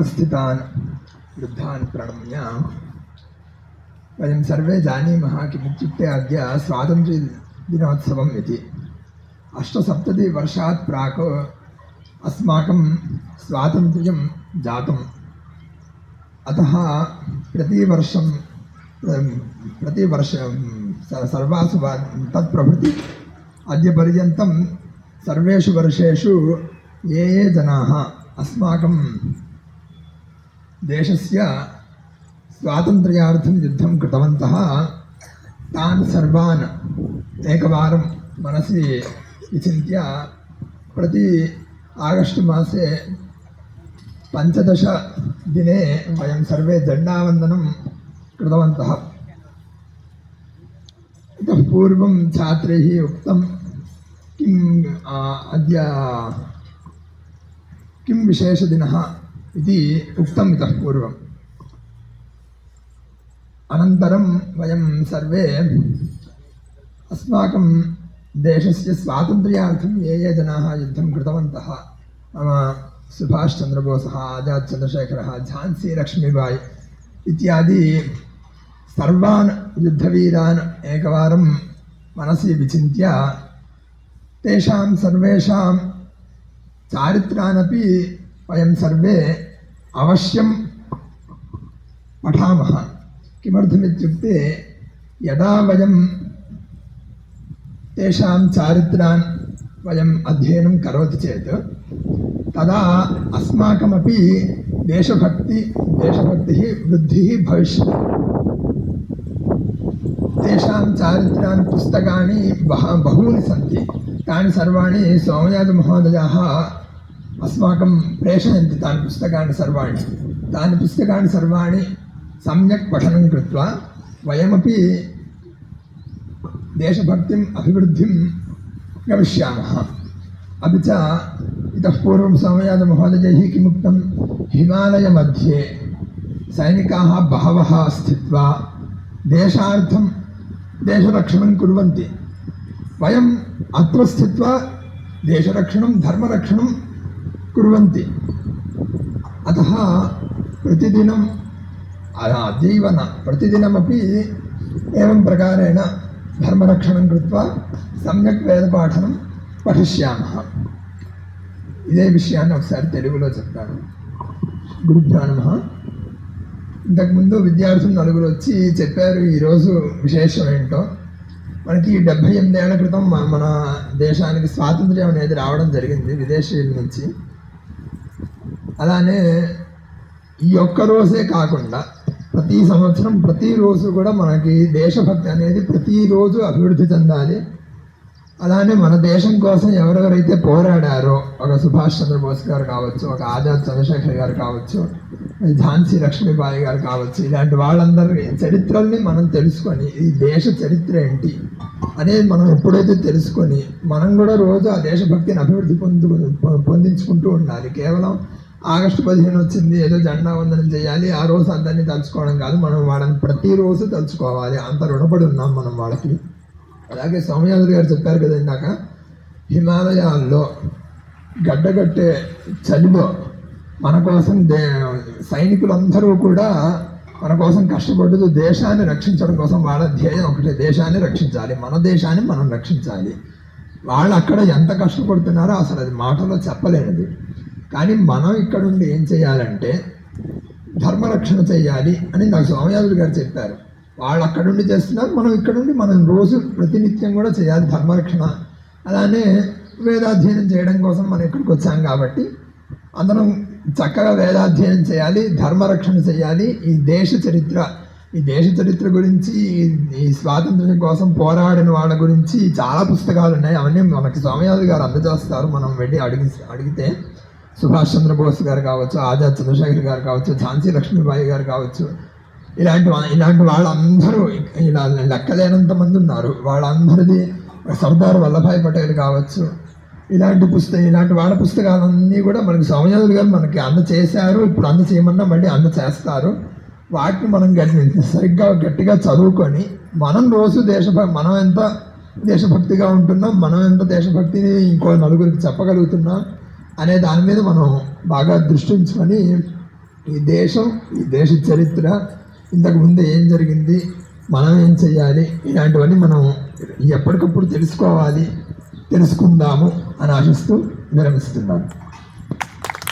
उपस्थितान् वृद्धान् प्रणम्य। वयं सर्वे जानीमः किमित्युक्ते अद्य स्वातन्त्र्यदिनोत्सवम् इति। अष्टसप्ततिवर्षात् प्राक् अस्माकं स्वातन्त्र्यं जातम्। अतः प्रतिवर्षं प्रतिवर्षं स- सर्वासु तत्प्रभृति अद्यपर्यन्तं सर्वेषु वर्षेषु ये ये जनाः अस्माकं देशस्य स्वातन्त्र्यार्थं युद्धं कृतवन्तः तान् सर्वान् एकवारं मनसि विचिन्त्य प्रति आगस्ट् मासे पञ्चदशदिने वयं सर्वे दण्डावन्दनं कृतवन्तः इतः पूर्वं छात्रैः उक्तं किम् आ, अद्य किं विशेषदिनः इति उक्तम् इतः पूर्वम्। अनन्तरं वयं सर्वे अस्माकं देशस्य स्वातन्त्र्यार्थं ये ये जनाः युद्धं कृतवन्तः नाम सुभाष् चन्द्रबोसः आजाद् चन्द्रशेखरः झान्सी इत्यादि सर्वान् युद्धवीरान् एकवारं मनसि विचिन्त्य तेषां सर्वेषां चारित्रानपि वयं सर्वे अवश्यं पठामः। किमर्थमित्युक्ते, यदा वयं तेषां चारित्रान् वयम् अध्ययनं करोति चेत्, तदा अस्माकमपि देशभक्ति, देशभक्तिः, वृद्धिः भविष्यति। तेषां चारित्राणि पुस्तकानि बह, बहूनि सन्ति। तानि सर्वाणि सोमयाजमहोदयाः अस्माकं प्रेषयन्ति तानि पुस्तकानि सर्वाणि तानि पुस्तकानि सर्वाणि सम्यक् पठनं कृत्वा वयमपि देशभक्तिम् अभिवृद्धिं गमिष्यामः अपि च इतः पूर्वं सोमयाजमहोदयैः किमुक्तं हिमालयमध्ये सैनिकाः बहवः स्थित्वा देशार्थं देशरक्षणं कुर्वन्ति वयम् अत्र स्थित्वा देशरक्षणं धर्मरक्षणं कुर्वन्ति अतः प्रतिदिनं अद्यैव न प्रतिदिनमपि एवं प्रकारेण धर्मरक्षणं कृत्वा सम्यक् వేదపాఠనం పఠిష్యామः ఇదే విషయాన్ని ఒకసారి తెలుగులో చెప్తాను గురుభ్యో నమః ఇంతకుముందు విద్యార్థులు నలుగురు వచ్చి చెప్పారు ఈరోజు విశేషం ఏంటో మనకి డెబ్భై ఎనిమిదేళ్ల క్రితం మన మన దేశానికి స్వాతంత్ర్యం అనేది రావడం జరిగింది విదేశీయుల నుంచి అలానే ఈ ఒక్క రోజే కాకుండా ప్రతి సంవత్సరం ప్రతిరోజు కూడా మనకి దేశభక్తి అనేది ప్రతిరోజు అభివృద్ధి చెందాలి. అలానే మన దేశం కోసం ఎవరెవరైతే పోరాడారో ఒక సుభాష్ చంద్రబోస్ గారు కావచ్చు ఒక ఆజాద్ చంద్రశేఖర్ గారు కావచ్చు ఝాన్సీ లక్ష్మీబాయి గారు కావచ్చు ఇలాంటి వాళ్ళందరి చరిత్రల్ని మనం తెలుసుకొని ఈ దేశ చరిత్ర ఏంటి అనేది మనం ఎప్పుడైతే తెలుసుకొని మనం కూడా రోజు ఆ దేశభక్తిని అభివృద్ధి పొందు పొందించుకుంటూ ఉండాలి. కేవలం ఆగస్టు పదిహేను వచ్చింది ఏదో జెండా వందనం చేయాలి ఆ రోజు అందరినీ తలుచుకోవడం కాదు మనం వాళ్ళని ప్రతిరోజు తలుచుకోవాలి అంత రుణపడి ఉన్నాం మనం వాళ్ళకి. అలాగే సోమయాజులు గారు చెప్పారు కదా ఇందాక హిమాలయాల్లో గడ్డగట్టే చలిలో మన కోసం దే సైనికులందరూ కూడా మన కోసం కష్టపడుతూ దేశాన్ని రక్షించడం కోసం వాళ్ళ ధ్యేయం ఒకటే దేశాన్ని రక్షించాలి మన దేశాన్ని మనం రక్షించాలి. వాళ్ళు అక్కడ ఎంత కష్టపడుతున్నారో అసలు అది మాటలో చెప్పలేనిది. కానీ మనం ఇక్కడ ఉండి ఏం చేయాలంటే ధర్మరక్షణ చేయాలి అని నాకు స్వామియాదులు గారు చెప్పారు. వాళ్ళు అక్కడుండి చేస్తున్నారు మనం ఇక్కడుండి మనం రోజు ప్రతినిత్యం కూడా చేయాలి ధర్మరక్షణ. అలానే వేదాధ్యయనం చేయడం కోసం మనం ఇక్కడికి వచ్చాం కాబట్టి అందరం చక్కగా వేదాధ్యయనం చేయాలి ధర్మరక్షణ చేయాలి. ఈ దేశ చరిత్ర ఈ దేశ చరిత్ర గురించి ఈ- స్వాతంత్ర్యం కోసం పోరాడిన వాళ్ళ గురించి చాలా పుస్తకాలు ఉన్నాయి. అవన్నీ మనకి సోమయాజు గారు అందజేస్తారు. మనం వెళ్ళి అడిగి అడిగితే సుభాష్ చంద్రబోస్ గారు కావచ్చు ఆజాద్ చంద్రశేఖర్ గారు కావచ్చు ఝాన్సీ లక్ష్మీబాయి గారు కావచ్చు ఇలాంటి వా- ఇలాంటి వాళ్ళందరూ ఇలా లెక్కలేనంత మంది ఉన్నారు. వాళ్ళందరిది సర్దార్ వల్లభాయ్ పటేల్ కావచ్చు ఇలాంటి పుస్తకం ఇలాంటి వాళ్ళ పుస్తకాలన్నీ కూడా మనకి సోమయాజులు గారు మనకి అందచేశారు ఇప్పుడు అందచేయమన్నా మళ్ళీ అందచేస్తారు వాటిని మనం గట్టి సరిగ్గా గట్టిగా చదువుకొని మనం రోజు దేశభక్తి మనం ఎంత దేశభక్తిగా ఉంటున్నాం మనం ఎంత దేశభక్తిని ఇంకో నలుగురికి చెప్పగలుగుతున్నాం అనే దాని మీద మనం బాగా దృష్టి ఉంచుకొని ఈ దేశం ఈ దేశ చరిత్ర ఇంతకుముందు ఏం జరిగింది మనం ఏం చేయాలి ఇలాంటివన్నీ మనం ఎప్పటికప్పుడు తెలుసుకోవాలి తెలుసుకుందాము అని ఆశిస్తూ విరమిస్తున్నాను.